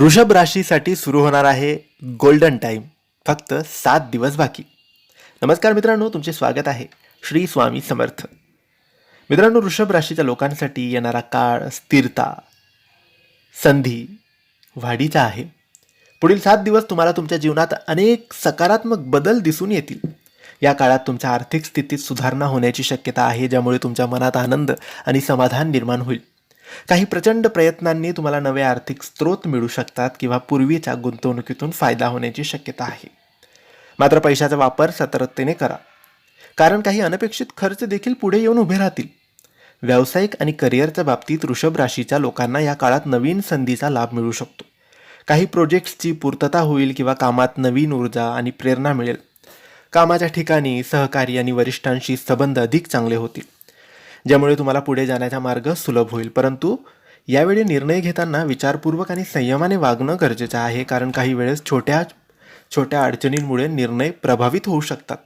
वृषभ राशीसाठी सुरू होणार आहे गोल्डन टाईम फक्त सात दिवस बाकी. नमस्कार मित्रांनो तुमचे स्वागत आहे श्री स्वामी समर्थ. मित्रांनो वृषभ राशीच्या लोकांसाठी येणारा काळ स्थिरता संधी वाढीचा आहे. पुढील सात दिवस तुम्हाला तुमच्या जीवनात अनेक सकारात्मक बदल दिसून येतील. या काळात तुमच्या आर्थिक स्थितीत सुधारणा होण्याची शक्यता आहे ज्यामुळे तुमच्या मनात आनंद आणि समाधान निर्माण होईल. काही प्रचंड प्रयत्नांनी तुम्हाला नवे आर्थिक स्रोत मिळू शकतात किंवा पूर्वीच्या गुंतवणुकीतून फायदा होण्याची शक्यता आहे. मात्र पैशाचा वापर सतर्कतेने करा. कारण काही अनपेक्षित खर्च देखील पुढे येऊन उभे राहतील. व्यावसायिक आणि करिअरच्या बाबतीत वृषभ राशीच्या लोकांना या काळात नवीन संधीचा लाभ मिळू शकतो. काही प्रोजेक्ट्सची पूर्तता होईल किंवा कामात नवीन ऊर्जा आणि प्रेरणा मिळेल. कामाच्या ठिकाणी सहकारी आणि वरिष्ठांशी संबंध अधिक चांगले होतील. ज्यामुळे तुम्हाला पुढे जाण्याचा मार्ग सुलभ होईल. परंतु यावेळी निर्णय घेताना विचारपूर्वक आणि संयमाने वागणं गरजेचं आहे कारण काही वेळेस छोट्या छोट्या अडचणींमुळे निर्णय प्रभावित होऊ शकतात.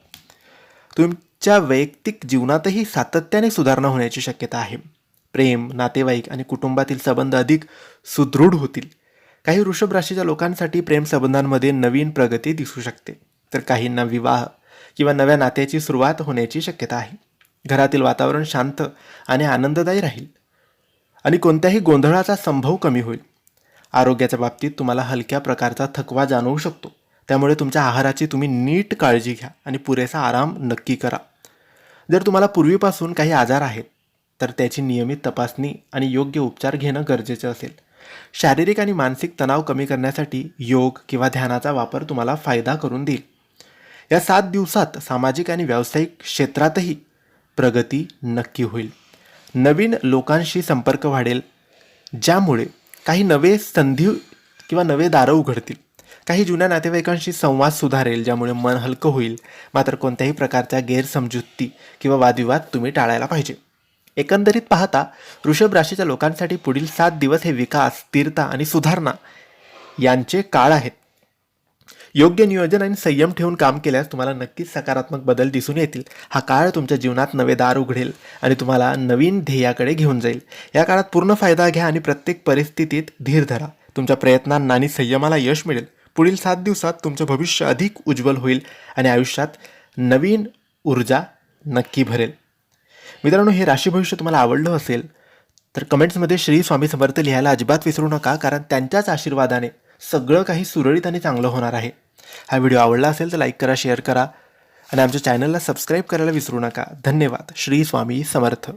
तुमच्या वैयक्तिक जीवनातही सातत्याने सुधारणा होण्याची शक्यता आहे. प्रेम नातेवाईक आणि कुटुंबातील संबंध अधिक सुदृढ होतील. काही वृषभ राशीच्या लोकांसाठी प्रेम संबंधांमध्ये नवीन प्रगती दिसू शकते. तर काहींना विवाह किंवा नव्या नात्याची सुरुवात होण्याची शक्यता आहे. घरातील वातावरण शांत आणि आनंददायी राहील. आणि कोणत्याही गोंधळाचा संभव कमी होईल. आरोग्याच्या बाबतीत तुम्हाला हलक्या प्रकारचा थकवा जाणवू शकतो. त्यामुळे तुमच्या आहाराची तुम्ही नीट काळजी घ्या आणि पुरेसा आराम नक्की करा. जर तुम्हाला पूर्वीपासून काही आजार आहेत तर त्याची नियमित तपासणी आणि योग्य उपचार घेणं गरजेचं असेल. शारीरिक आणि मानसिक तणाव कमी करण्यासाठी योग किंवा ध्यानाचा वापर तुम्हाला फायदा करून देईल. या सात दिवसात सामाजिक आणि व्यावसायिक क्षेत्रातही प्रगती नक्की होईल. नवीन लोकांशी संपर्क वाढेल ज्यामुळे काही नवे संधी किंवा नवे दारं उघडतील. काही जुन्या नातेवाईकांशी संवाद सुधारेल ज्यामुळे मन हलकं होईल. मात्र कोणत्याही प्रकारच्या गैरसमजुती किंवा वादविवाद तुम्ही टाळायला पाहिजे. एकंदरीत पाहता वृषभ राशीच्या लोकांसाठी पुढील सात दिवस हे विकास स्थिरता आणि सुधारणा यांचे काळ आहेत. योग्य नियोजन आणि संयम ठेवून काम केल्यास तुम्हाला नक्कीच सकारात्मक बदल दिसून येतील. हा काळ तुमच्या जीवनात नवे दार उघडेल आणि तुम्हाला नवीन ध्येयाकडे घेऊन जाईल. या काळात पूर्ण फायदा घ्या आणि प्रत्येक परिस्थितीत धीर धरा. तुमच्या प्रयत्नांना आणि संयमाला यश मिळेल. पुढील सात दिवसात तुमचं भविष्य अधिक उज्ज्वल होईल आणि आयुष्यात नवीन ऊर्जा नक्की भरेल. मित्रांनो हे राशी भविष्य तुम्हाला आवडलं असेल तर कमेंट्समध्ये श्री स्वामी समर्थ लिहायला अजिबात विसरू नका कारण त्यांच्याच आशीर्वादाने सगळं काही सुरळीत आणि चांगलं होणार आहे. हा व्हिडिओ आवडला असेल तर लाईक करा शेअर करा आणि आमच्या चॅनलला सबस्क्राईब करायला विसरू नका. धन्यवाद. श्री स्वामी समर्थ.